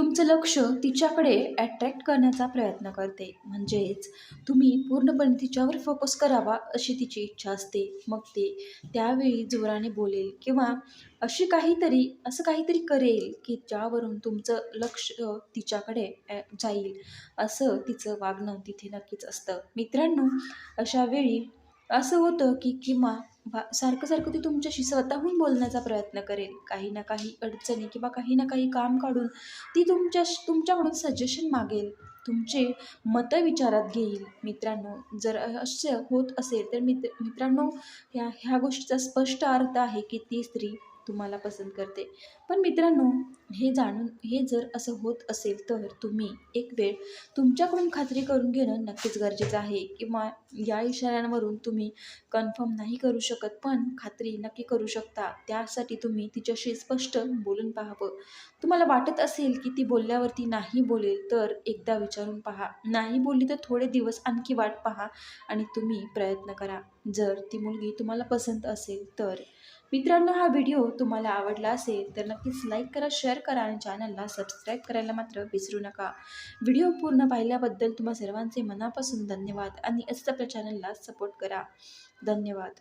तुमचं लक्ष तिच्याकडे अट्रॅक्ट करण्याचा प्रयत्न करते. म्हणजेच तुम्ही पूर्णपणे तिच्यावर फोकस करावा अशी तिची इच्छा असते. मग ते त्यावेळी जोराने बोलेल किंवा अशी काहीतरी असं काहीतरी करेल की ज्यावरून तुमचं लक्ष तिच्याकडे जाईल. असं तिचं वागणं तिथे नक्कीच असतं. मित्रांनो अशा वेळी असं होतं की किंवा भा सारखं सारखं ती तुमच्याशी स्वतःहून बोलण्याचा प्रयत्न करेल. काही ना काही अडचणी किंवा काही ना काही काम काढून ती तुमच्या तुमच्याकडून सजेशन मागेल. तुमचे मतं विचारात घेईल. मित्रांनो जर असं होत असेल तर मित्र मित्रांनो ह्या ह्या गोष्टीचा स्पष्ट अर्थ आहे की ती स्त्री तुम्हाला पसंत करते. पण मित्रांनो हे जाणून हे जर असं होत असेल तर तुम्ही एक वेळ तुमच्याकडून खात्री करून घेणं नक्कीच गरजेचं आहे किंवा या इशाऱ्यांवरून तुम्ही कन्फर्म नाही करू शकत पण खात्री नक्की करू शकता. त्यासाठी तुम्ही तिच्याशी स्पष्ट बोलून पाहावं. तुम्हाला वाटत असेल की ती बोलल्यावरती नाही बोलेल तर एकदा विचारून पहा. नाही बोलली तर थोडे दिवस आणखी वाट पहा आणि तुम्ही प्रयत्न करा. जर ती मुलगी तुम्हाला पसंत असेल तर मित्रांनो हा व्हिडिओ तुम्हाला आवडला असेल तर नक्कीच लाईक करा शेअर करा आणि चॅनलला सबस्क्राईब करायला मात्र विसरू नका. व्हिडिओ पूर्ण पाहिल्याबद्दल तुम्हा सर्वांचे मनापासून धन्यवाद आणि असंच आपल्या चॅनलला सपोर्ट करा. धन्यवाद.